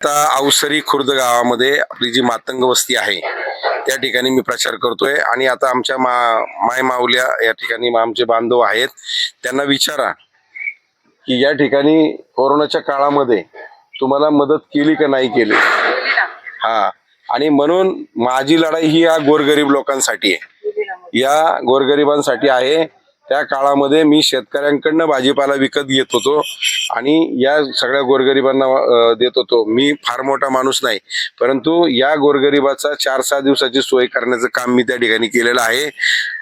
आता अवसरी खुर्द गावामध्ये आपली जी मातंग वस्ती आहे त्या ठिकाणी मी प्रचार करतोय. आणि आता आमच्या मा माय माऊल्या या ठिकाणी आमचे बांधव आहेत. त्यांना विचारा की या ठिकाणी कोरोनाच्या काळामध्ये तुम्हाला मदत केली का नाही केली? हा. आणि म्हणून माझी लढाई ही या गोरगरीब लोकांसाठी आहे. या गोरगरिबांसाठी आहे त्या काळामध्ये मी शेतकऱ्यांकडनं भाजीपाला विकत घेत होतो आणि या सगळ्या गोरगरिबांना देत होतो. मी फार मोठा माणूस नाही परंतु या गोरगरिबाचा चार सहा दिवसाची सोय करण्याचं काम मी त्या ठिकाणी केलेलं आहे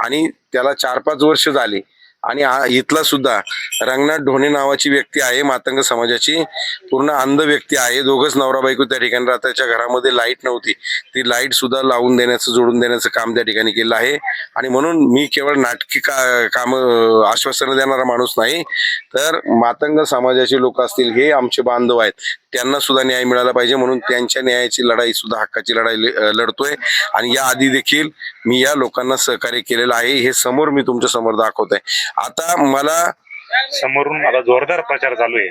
आणि त्याला चार पाच वर्ष झाली. आणि इथला सुद्धा रंगनाथ ढोणे नावाची व्यक्ती आहे मातंग समाजाची. पूर्ण अंध व्यक्ती आहे. दोघंच नवरा बायको त्या ठिकाणी राहताच्या घरामध्ये लाइट नव्हती ती लाइट सुद्धा लावून देण्याचं जोडून देण्याचं काम त्या ठिकाणी केलं आहे. आणि म्हणून मी केवळ नाटकी का काम आश्वासनं देणारा माणूस नाही. तर मातंग समाजाचे लोक असतील हे आमचे बांधव आहेत. त्यांना सुद्धा न्याय मिळाला पाहिजे. म्हणून त्यांच्या न्यायाची लढाई सुद्धा हक्काची लढाई लढतोय. आणि या आधी देखील मी या लोकांना सहकार्य केलेलं आहे. हे समोर मी तुमच्यासमोर दाखवतोय. आता मला समोरून आता जोरदार प्रचार चालू आहे.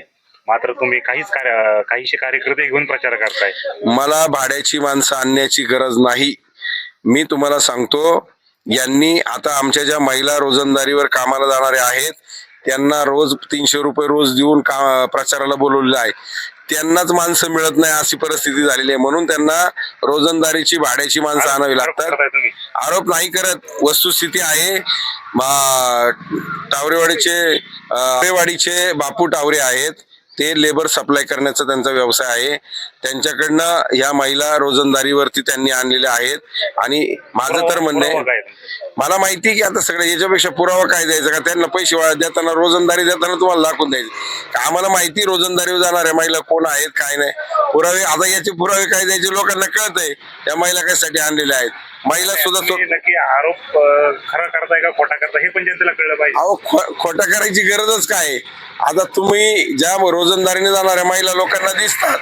मात्र तुम्ही काहीच कार्य काहीशे कार्यकर्ते घेऊन प्रचार करताय. मला भाड्याची माणसं आणण्याची गरज नाही. मी तुम्हाला सांगतो यांनी आता आमच्या ज्या महिला रोजंदारीवर कामाला जाणाऱ्या आहेत त्यांना रोज तीनशे रुपये रोज देऊन का प्रचाराला बोलवलेलं आहे. त्यांनाच माणसं मिळत नाही अशी परिस्थिती झालेली आहे. म्हणून त्यांना रोजंदारीची भाड्याची माणसं आणावी लागतात. आरोप नाही करत. वस्तुस्थिती आहे. टावरेवाडीचे टावरेवाडीचे बापू टावरे आहेत. ते लेबर सप्लाय करण्याचा त्यांचा व्यवसाय आहे. त्यांच्याकडनं या महिला रोजंदारीवरती त्यांनी आणलेल्या आहेत. आणि माझं तर म्हणणं? मला माहिती की आता सगळं याच्यापेक्षा पुरावा काय द्यायचा? का त्यांना पैसे देताना रोजंदारी देताना तुम्हाला दाखवून द्यायचे. आम्हाला माहिती रोजंदारीवर जाणाऱ्या महिला कोण आहेत काय नाही. पुरावे आता याचे पुरावे काय द्यायचे लोकांना कळत आहे या महिला कशासाठी आणलेल्या आहेत? महिला सुद्धा नक्की आरोप खरा करताय का खोटा करताय हे पण जनतेला कळलं पाहिजे. अहो खोटं करायची गरजच काय? आता तुम्ही ज्या रोजंदारीने जाणाऱ्या महिला लोकांना दिसतात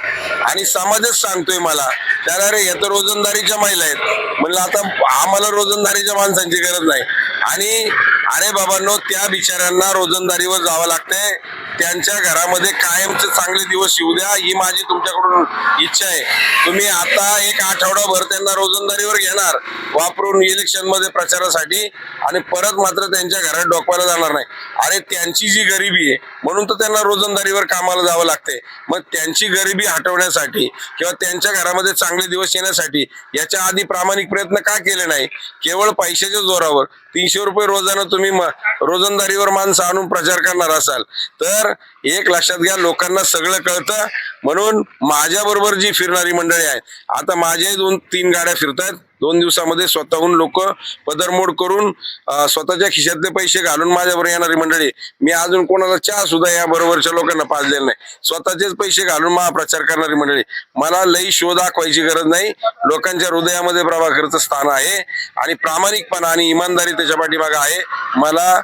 आणि समाजच सांगतोय मला त्याला रे या तर रोजंदारीच्या महिला आहेत. म्हणलं आता आम्हाला रोजंदारीच्या माणसांची गरज नाही. आणि अरे बाबांनो त्या बिचाऱ्यांना रोजंदारीवर जावं लागतंय. त्यांच्या घरामध्ये कायमचे चांगले दिवस येऊ द्या ही माझी तुमच्याकडून इच्छा आहे. तुम्ही आता एक आठवडाभर त्यांना रोजंदारीवर घेणार वापरून इलेक्शनमध्ये प्रचारासाठी आणि परत मात्र त्यांच्या घरात डोकवायला जाणार नाही. अरे त्यांची जी गरिबी आहे म्हणून तर त्यांना रोजंदारीवर कामाला जावं लागते. मग त्यांची गरिबी हटवण्यासाठी किंवा त्यांच्या घरामध्ये चांगले दिवस येण्यासाठी याच्या आधी प्रामाणिक प्रयत्न का केले नाही? केवळ पैशाच्या जोरावर तीनशे रुपये रोजानं तुम्ही रोजंदारीवर माणसं आणून प्रचार करणार असाल तर एक लक्षात घ्या लोकांना सगळं कळतं. म्हणून माझ्या बरोबर जी फिरणारी मंडळी आहे आता माझ्याही दोन तीन गाड्या फिरतात दोन दिवसामध्ये स्वतःहून लोक पदरमोड करून स्वतःच्या खिशातले पैसे घालून माझ्याबरोबर येणारी मंडळी. मी अजून कोणाला चहा सुद्धा या बरोबरच्या लोकांना पाजलेला नाही. स्वतःचेच पैसे घालून महाप्रचार करणारी मंडळी. मला लई शो दाखवायची गरज नाही. लोकांच्या हृदयामध्ये प्रभाकरचं स्थान आहे आणि प्रामाणिकपणा आणि इमानदारी त्याच्या पाठीमागे आहे. मला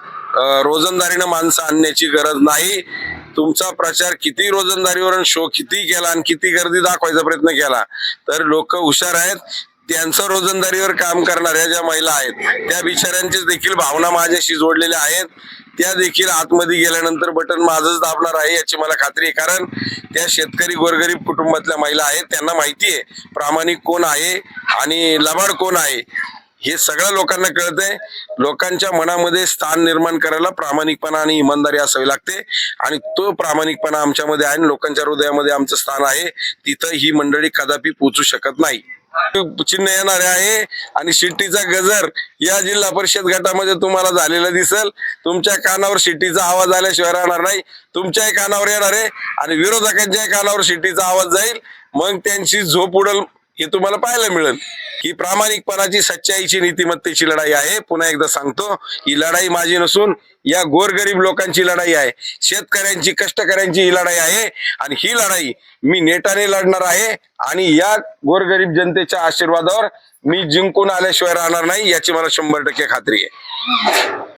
रोजंदारीनं माणसं आणण्याची गरज नाही. तुमचा प्रचार किती रोजंदारीवर आणि शो किती केला आणि किती गर्दी दाखवायचा प्रयत्न केला तर लोक हुशार आहेत. त्यांचं रोजंदारीवर काम करणाऱ्या ज्या महिला आहेत त्या बिचाऱ्यांची देखील भावना माझ्याशी जोडलेल्या आहेत. त्या देखील आतमध्ये गेल्यानंतर बटन माझंच दाबणार आहे याची मला खात्री आहे. कारण त्या शेतकरी गोरगरीब कुटुंबातल्या महिला आहेत त्यांना माहिती आहे प्रामाणिक कोण आहे आणि लबाड कोण आहे. हे सगळ्या लोकांना कळतंय. लोकांच्या मनामध्ये स्थान निर्माण करायला प्रामाणिकपणा आणि इमानदारी असावी लागते. आणि तो प्रामाणिकपणा आमच्यामध्ये आहे आणि लोकांच्या हृदयामध्ये आमचं स्थान आहे. तिथं ही मंडळी कदापि पोचू शकत नाही. चिन्ह येणारे आहे आणि शिट्टीचा गजर या जिल्हा परिषद गटामध्ये तुम्हाला झालेला दिसल. तुमच्या कानावर शिट्टीचा आवाज आल्याशिवाय राहणार नाही. तुमच्याही कानावर येणार आहे आणि विरोधकांच्याही कानावर शिट्टीचा आवाज जाईल. मग त्यांची झोप उडल हे तुम्हाला पाहायला मिळेल. ही प्रामाणिकपणाची सच्चाईची नीतिमत्तेची लढाई आहे. पुन्हा एकदा सांगतो ही लढाई माझी नसून या गोरगरीब लोकांची लढाई आहे. शेतकऱ्यांची कष्टकऱ्यांची ही लढाई आहे. आणि ही लढाई मी नेटाने लढणार आहे. आणि या गोरगरीब जनतेच्या आशीर्वादावर मी जिंकून आल्याशिवाय राहणार नाही याची मला शंभर टक्के खात्री आहे.